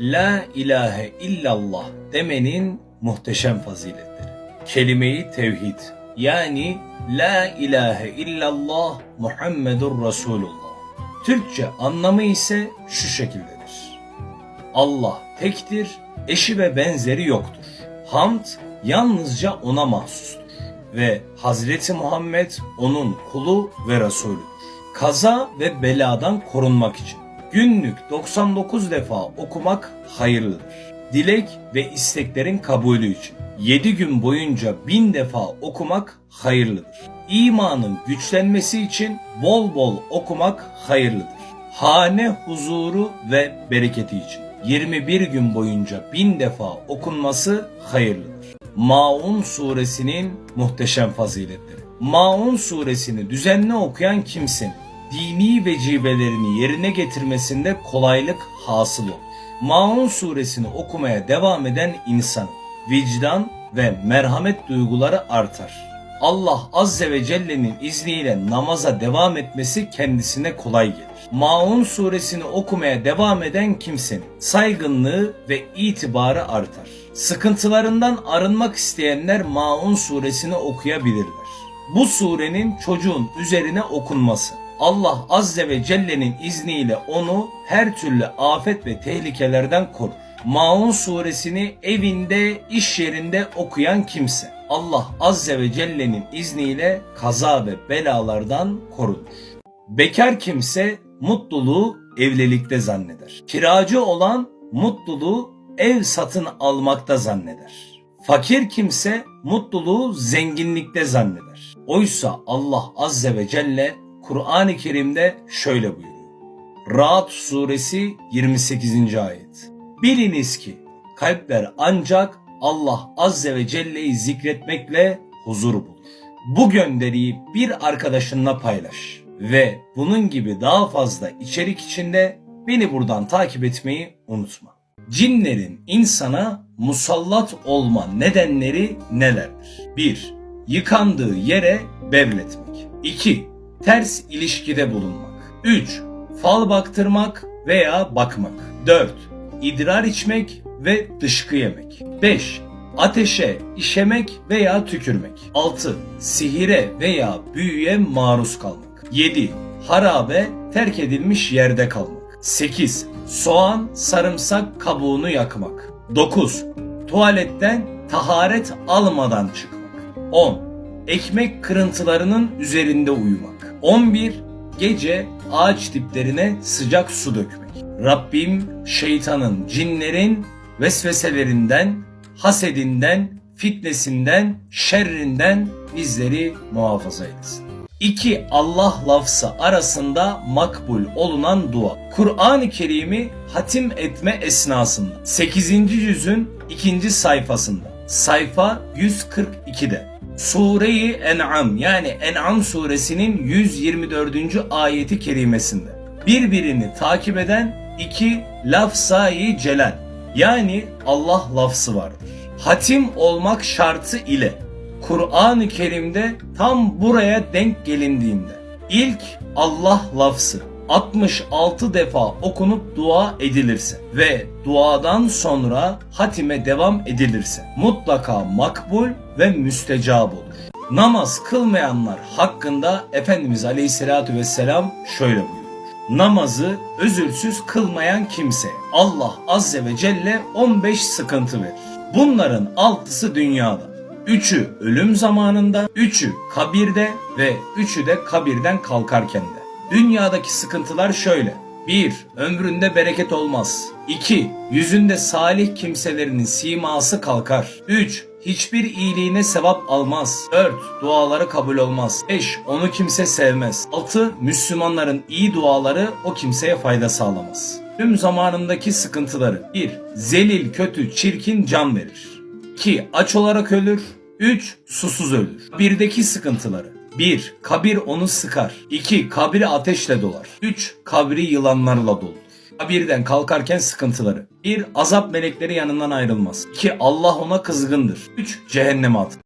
La ilahe illallah demenin muhteşem faziletleri. Kelime-i tevhid yani La ilahe illallah Muhammedur Resulullah. Türkçe anlamı ise şu şekildedir. Allah tektir, eşi ve benzeri yoktur. Hamd yalnızca ona mahsustur ve Hazreti Muhammed onun kulu ve Resulüdür. Kaza ve beladan korunmak için günlük 99 defa okumak hayırlıdır. Dilek ve isteklerin kabulü için 7 gün boyunca 1000 defa okumak hayırlıdır. İmanın güçlenmesi için bol bol okumak hayırlıdır. Hane huzuru ve bereketi için 21 gün boyunca 1000 defa okunması hayırlıdır. Maun suresinin muhteşem faziletleri. Maun suresini düzenli okuyan kimsenin dini vecibelerini yerine getirmesinde kolaylık hasıl olur. Maun suresini okumaya devam eden insan vicdan ve merhamet duyguları artar. Allah Azze ve Celle'nin izniyle namaza devam etmesi kendisine kolay gelir. Maun suresini okumaya devam eden kimsenin saygınlığı ve itibarı artar. Sıkıntılarından arınmak isteyenler Maun suresini okuyabilirler. Bu surenin çocuğun üzerine okunması Allah Azze ve Celle'nin izniyle onu her türlü afet ve tehlikelerden korur. Maun suresini evinde, iş yerinde okuyan kimse Allah Azze ve Celle'nin izniyle kaza ve belalardan korunur. Bekar kimse mutluluğu evlilikte zanneder. Kiracı olan mutluluğu ev satın almakta zanneder. Fakir kimse mutluluğu zenginlikte zanneder. Oysa Allah Azze ve Celle Kur'an-ı Kerim'de şöyle buyuruyor. Ra'd suresi 28. ayet. Biliniz ki kalpler ancak Allah Azze ve Celle'yi zikretmekle huzur bulur. Bu gönderiyi bir arkadaşınla paylaş ve bunun gibi daha fazla içerik içinde beni buradan takip etmeyi unutma. Cinlerin insana musallat olma nedenleri nelerdir? 1. Yıkandığı yere bevletmek. 2. Ters ilişkide bulunmak. 3. Fal baktırmak veya bakmak. 4. İdrar içmek ve dışkı yemek. 5. Ateşe işemek veya tükürmek. 6. Sihire veya büyüye maruz kalmak. 7. Harabe terk edilmiş yerde kalmak. 8. Soğan, sarımsak kabuğunu yakmak. 9. Tuvaletten taharet almadan çıkmak. 10. Ekmek kırıntılarının üzerinde uyumak. 11. Gece ağaç diplerine sıcak su dökmek. Rabbim şeytanın, cinlerin vesveselerinden, hasedinden, fitnesinden, şerrinden bizleri muhafaza eylesin. İki Allah lafzı arasında makbul olunan dua. Kur'an-ı Kerim'i hatim etme esnasında 8. yüzün 2. sayfasında sayfa 142'de Sure-i En'am yani En'am suresinin 124. ayeti kerimesinde birbirini takip eden iki lafzayı celal yani Allah lafzı vardır. Hatim olmak şartı ile Kur'an-ı Kerim'de tam buraya denk gelindiğinde ilk Allah lafzı 66 defa okunup dua edilirse ve duadan sonra hatime devam edilirse mutlaka makbul ve müstecab olur. Namaz kılmayanlar hakkında Efendimiz Aleyhisselatü Vesselam şöyle buyuruyor. Namazı özürsüz kılmayan kimse Allah Azze ve Celle 15 sıkıntı verir. Bunların altısı dünyada. Üçü ölüm zamanında, üçü kabirde ve üçü de kabirden kalkarken de. Dünyadaki sıkıntılar şöyle. 1. Ömründe bereket olmaz. 2. Yüzünde salih kimselerinin siması kalkar. 3. Hiçbir iyiliğine sevap almaz. 4. Duaları kabul olmaz. 5. Onu kimse sevmez. 6. Müslümanların iyi duaları o kimseye fayda sağlamaz. Tüm zamanındaki sıkıntıları 1. Zelil, kötü, çirkin can verir. 2. Aç olarak ölür. 3. Susuz ölür. Birdeki sıkıntıları 1. Kabir onu sıkar. 2. Kabri ateşle dolar. 3. Kabri yılanlarla doldur. Kabirden kalkarken sıkıntıları. 1. Azap melekleri yanından ayrılmaz. 2. Allah ona kızgındır. 3. Cehenneme at.